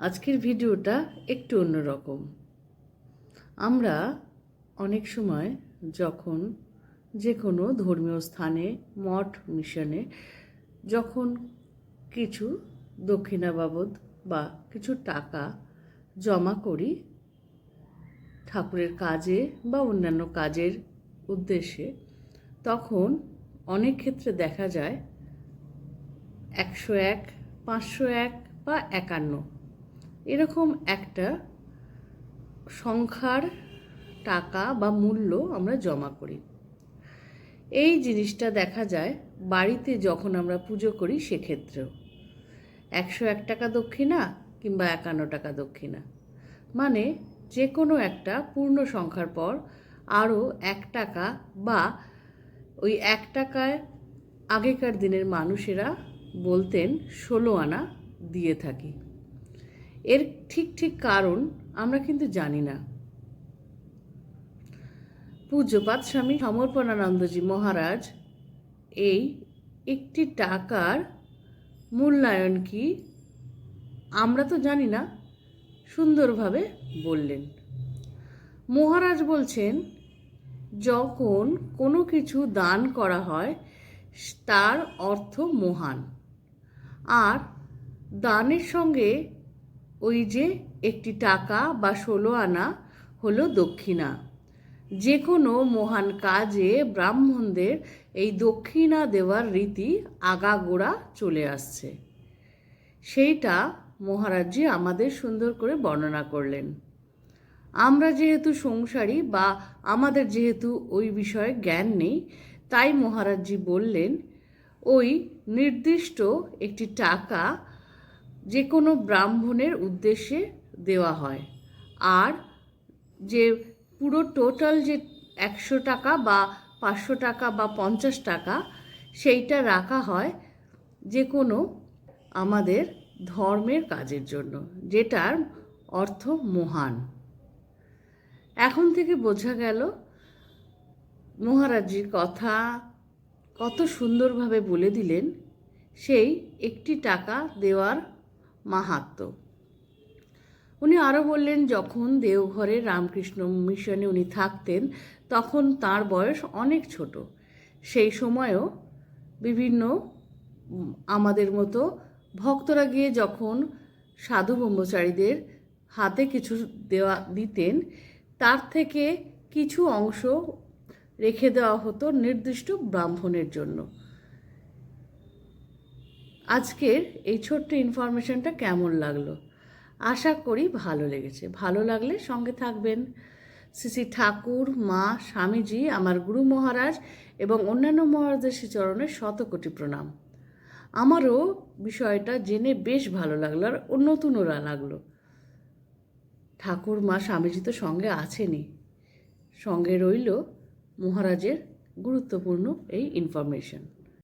আজকের ভিডিওটা একটু অন্যরকম। আমরা অনেক সময় যখন যে কোনো ধর্মীয় স্থানে, মঠ, মিশনে যখন কিছু দক্ষিণা বাবদ বা কিছু টাকা জমা করি, ঠাকুরের কাজে বা অন্যান্য কাজের উদ্দেশ্যে, তখন অনেক ক্ষেত্রে দেখা যায় একশো এক, পাঁচশো এক বা একান্ন এরকম একটা সংখ্যার টাকা বা মূল্য আমরা জমা করি। এই জিনিসটা দেখা যায় বাড়িতে যখন আমরা পুজো করি সেক্ষেত্রেও। একশো এক টাকা দক্ষিণা কিংবা একান্ন টাকা দক্ষিণা। মানে যে কোনো একটা পূর্ণ সংখ্যার পর আরও এক টাকা বা ওই এক টাকায় আগেকার দিনের মানুষেরা বলতেন, ষোলো আনা দিয়ে থাকি। এর ঠিক ঠিক কারণ আমরা কিন্তু জানি না। পূজ্যপাত স্বামী সমর্পণানন্দজি মহারাজ এই একটি টাকার মূল্যায়ন কি আমরা তো জানি না, সুন্দরভাবে বললেন। মহারাজ বলছেন, যখন কোনো কিছু দান করা হয়, তার অর্থ মহান। আর দানের সঙ্গে ওই যে একটি টাকা বা ষোলো আনা হলো দক্ষিণা। যে কোনো মহান কাজে ব্রাহ্মণদের এই দক্ষিণা দেওয়ার রীতি আগাগোড়া চলে আসছে। সেইটা মহারাজজি আমাদের সুন্দর করে বর্ণনা করলেন। আমরা যেহেতু সংসারী বা আমাদের যেহেতু ওই বিষয়ে জ্ঞান নেই, তাই মহারাজজি বললেন, ওই নির্দিষ্ট একটি টাকা যে কোনো ব্রাহ্মণের উদ্দেশ্যে দেওয়া হয়। আর যে পুরো টোটাল যে একশো টাকা বা পাঁচশো টাকা বা পঞ্চাশ টাকা, সেইটা রাখা হয় যে কোনো আমাদের ধর্মের কাজের জন্য, যেটার অর্থ মহান। এখন থেকে বোঝা গেল, মহারাজজির কথা কত সুন্দরভাবে বলে দিলেন, সেই একটি টাকা দেওয়ার মাহাত্ম্য উনি আরও বললেন, যখন দেওঘরে রামকৃষ্ণ মিশনে উনি থাকতেন, তখন তার বয়স অনেক ছোট। সেই সময়ও বিভিন্ন আমাদের মতো ভক্তরা গিয়ে যখন সাধু ব্রহ্মচারীদের হাতে কিছু দেওয়া দিতেন, তার থেকে কিছু অংশ রেখে দেওয়া হতো নির্দিষ্ট ব্রাহ্মণের জন্য। আজকের এই ছোট্ট ইনফরমেশনটা কেমন লাগল? আশা করি ভালো লেগেছে। ভালো লাগলে সঙ্গে থাকবেন। শ্রী ঠাকুর, মা, স্বামীজি, আমার গুরু মহারাজ এবং অন্যান্য মহারাজের শ্রীচরণে শতকোটি প্রণাম। আমারও বিষয়টা জেনে বেশ ভালো লাগল আর নতুনরা লাগল। ঠাকুর, মা, স্বামীজি তো সঙ্গে আছেনই। সঙ্গে রইল মহারাজের গুরুত্বপূর্ণ এই ইনফরমেশন